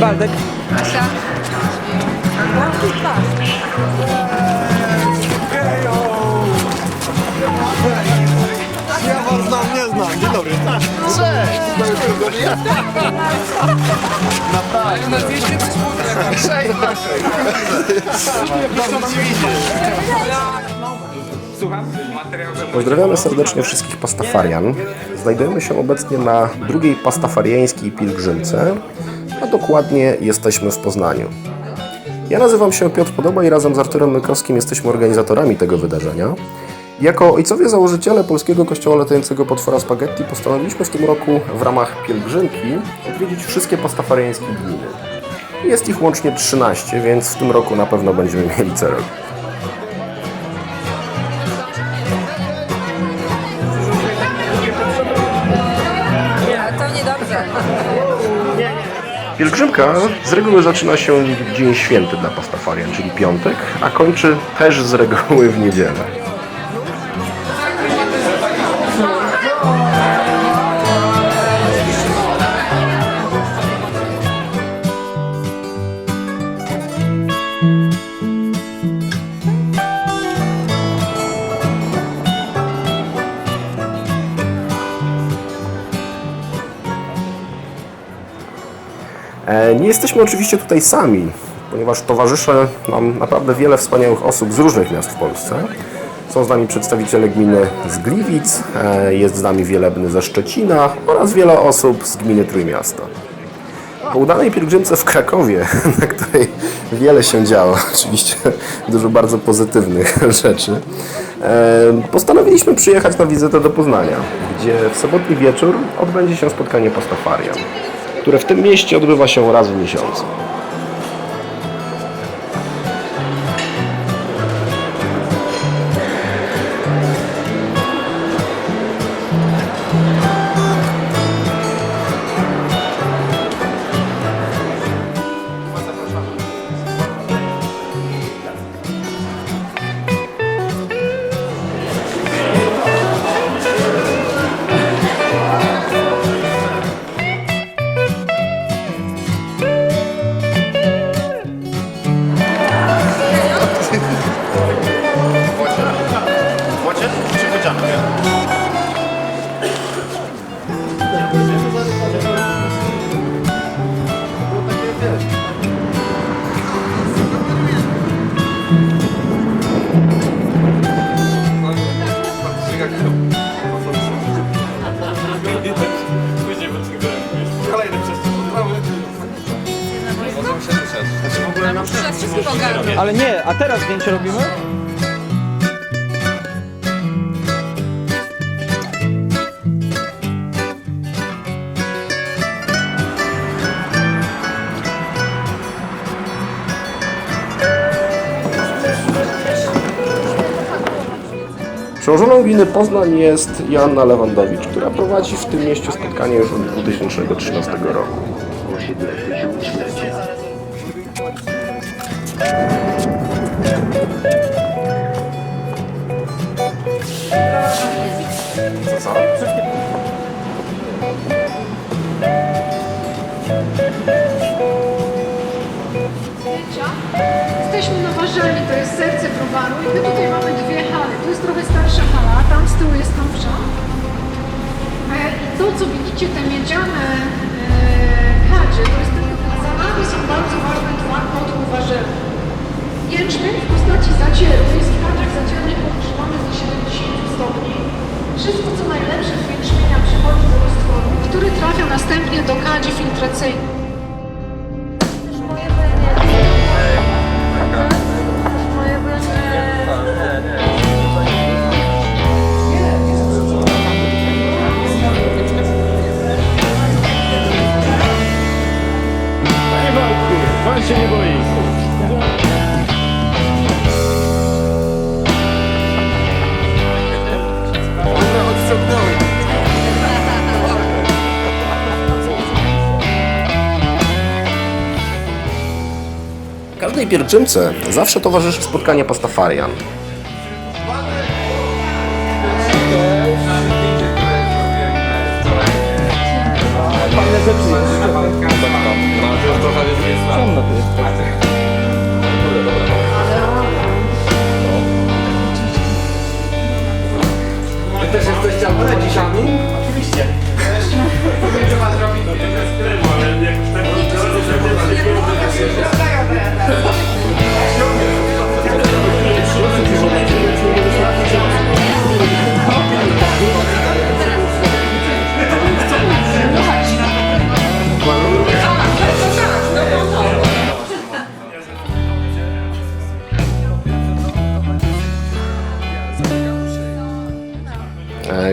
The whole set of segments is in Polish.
Waldek. Asia. Ja was znam, nie znam. Dzień dobry. Cześć! Słucham? Materiał Pozdrawiamy serdecznie wszystkich pastafarian. Znajdujemy się obecnie na drugiej pastafariańskiej pielgrzymce, a dokładnie jesteśmy w Poznaniu. Ja nazywam się Piotr Podoba i razem z Arturem Mykowskim jesteśmy organizatorami tego wydarzenia. Jako ojcowie założyciele Polskiego Kościoła Latającego Potwora Spaghetti postanowiliśmy w tym roku w ramach pielgrzymki odwiedzić wszystkie pastafariańskie gminy. Jest ich łącznie 13, więc w tym roku na pewno będziemy mieli co robić. Pielgrzymka z reguły zaczyna się w dzień święty dla pastafarian, czyli piątek, a kończy też z reguły w niedzielę. Nie jesteśmy oczywiście tutaj sami, ponieważ towarzyszy nam naprawdę wiele wspaniałych osób z różnych miast w Polsce. Są z nami przedstawiciele gminy z Gliwic, e, jest z nami Wielebny ze Szczecina oraz wiele osób z gminy Trójmiasta. Po udanej pielgrzymce w Krakowie, na której wiele się działo, oczywiście dużo bardzo pozytywnych rzeczy, e, postanowiliśmy przyjechać na wizytę do Poznania, gdzie w sobotni wieczór odbędzie się spotkanie Pastafarian, które w tym mieście odbywa się raz w miesiącu. Wszystkich. Ale nie, a teraz zdjęcie robimy? Przełożoną gminy Poznań jest Joanna Lewandowicz, która prowadzi w tym mieście spotkanie już od 2013 roku. Zdjęcia. Jesteśmy Warzeli, to jest serce browaru i my tutaj mamy dwie hale. Tu jest trochę starsza hala, tam z tyłu jest nowsza. E, I to, co widzicie, te miedziane e, kadzie, to jest tylko za nami są bardzo ważne dwa kotły Warzeli. Jęczmień w postaci zacieru, jest w kadziach zaciernych podgrzewamy do 70 stopni. Wszystko, co najlepsze z jęczmienia przychodzi do roztworu, który trafia następnie do kadzi filtracyjnej. Każdej pielgrzymce zawsze towarzyszy spotkanie pastafarian. też jesteście dziesiami? Oczywiście. Nie ma zrobić, to jest krem, ale jak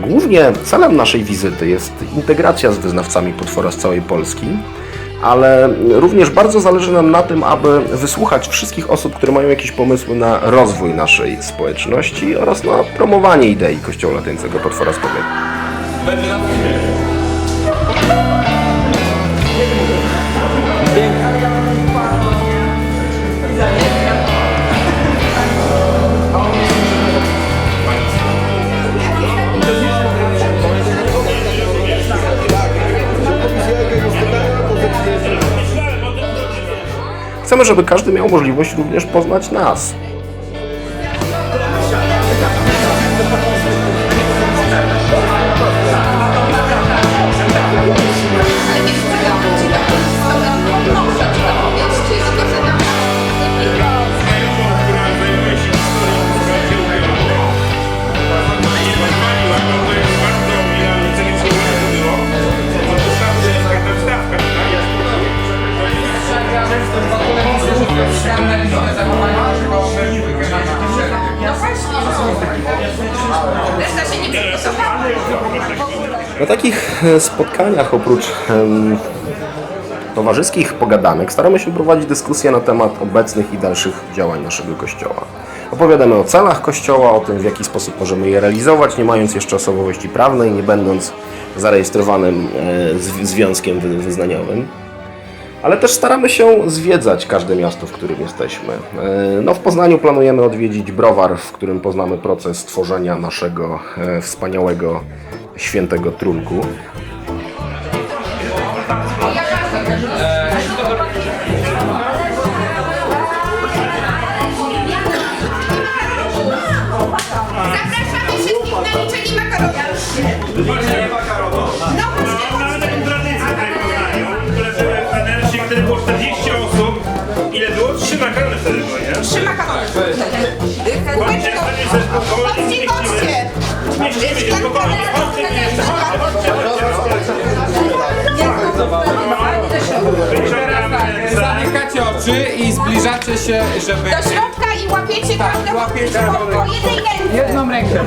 Głównie celem naszej wizyty jest integracja z wyznawcami potwora z całej Polski, ale również bardzo zależy nam na tym, aby wysłuchać wszystkich osób, które mają jakieś pomysły na rozwój naszej społeczności oraz na promowanie idei Kościoła Latającego Potwora z Chcemy, żeby każdy miał możliwość również poznać nas. Spotkaniach oprócz towarzyskich pogadanek staramy się prowadzić dyskusje na temat obecnych i dalszych działań naszego Kościoła. Opowiadamy o celach Kościoła, o tym w jaki sposób możemy je realizować, nie mając jeszcze osobowości prawnej, nie będąc zarejestrowanym e, zw- związkiem wy- wyznaniowym. Ale też staramy się zwiedzać każde miasto, w którym jesteśmy. E, No, w Poznaniu planujemy odwiedzić browar, w którym poznamy proces tworzenia naszego e, wspaniałego świętego trunku. Zapraszamy wszystkich na liczenie makaronu. 40 osób. Ile było? Trzy makarony wtedy były, nie? trzy makarony. Chodźcie, Chodźcie, chodźcie. Zmieścimy się spokojnie. Chodźcie, chodźcie, chodźcie, chodźcie. Wyciągamy za... Zamykacie oczy i zbliżacie się, żeby... Do środka i łapiecie każdą łapiecie po, jednej ręce. Jedną rękę.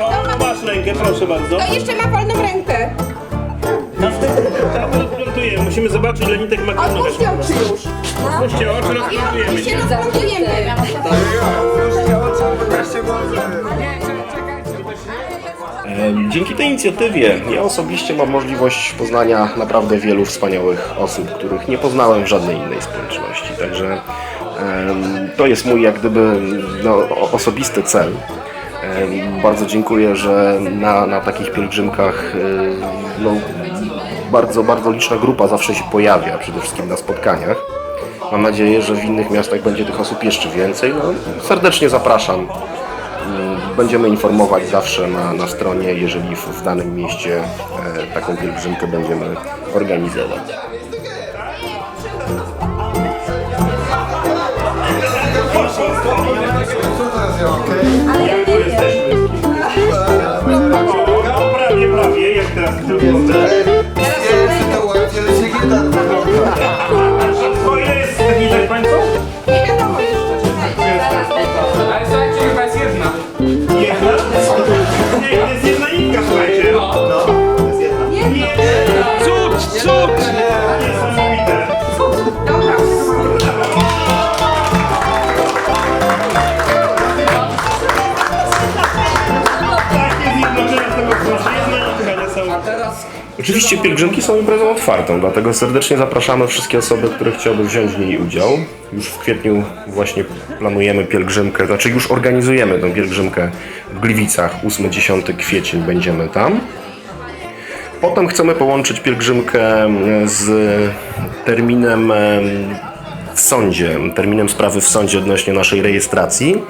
O, masz rękę, proszę bardzo. To jeszcze ma wolną rękę. Rozplątujemy, musimy zobaczyć ile nitek makaronu Odłóżcie oczy już. Otwórzcie oczy, rozplątujemy się rozplątujemy. E, Dzięki tej inicjatywie ja osobiście mam możliwość poznania naprawdę wielu wspaniałych osób, których nie poznałem w żadnej innej społeczności. Także em, to jest mój jak gdyby no, osobisty cel. Bardzo dziękuję, że na, na takich pielgrzymkach no, bardzo, bardzo liczna grupa zawsze się pojawia, przede wszystkim na spotkaniach. Mam nadzieję, że w innych miastach będzie tych osób jeszcze więcej. No, serdecznie zapraszam. Będziemy informować zawsze na, na stronie, jeżeli w, w danym mieście e, taką pielgrzymkę będziemy organizować. O, Oczywiście pielgrzymki są imprezą otwartą, dlatego serdecznie zapraszamy wszystkie osoby, które chciałyby wziąć w niej udział. Już w kwietniu właśnie planujemy pielgrzymkę, znaczy już organizujemy tę pielgrzymkę w Gliwicach, 8-10 kwiecień będziemy tam. Potem chcemy połączyć pielgrzymkę z terminem em, w sądzie, terminem sprawy w sądzie odnośnie naszej rejestracji.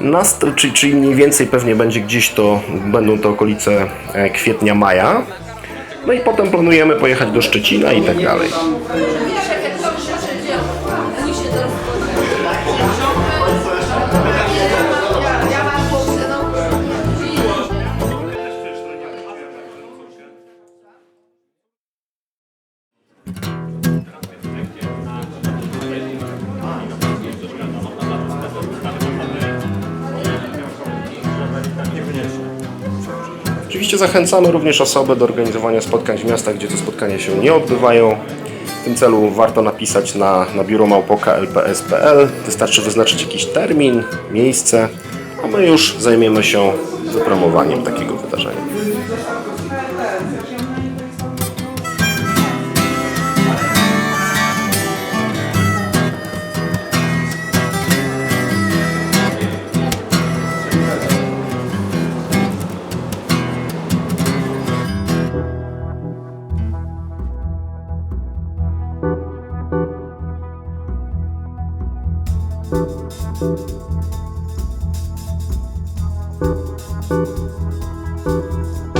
Nas, czyli, czyli mniej więcej pewnie będzie gdzieś to, będą to okolice e, kwietnia, maja. No i potem planujemy pojechać do Szczecina i tak dalej. Oczywiście zachęcamy również osoby do organizowania spotkań w miastach, gdzie te spotkania się nie odbywają. W tym celu warto napisać na, na biuro małpoka lps.pl. Wystarczy wyznaczyć jakiś termin, miejsce, a my już zajmiemy się wypromowaniem takiego wydarzenia. Música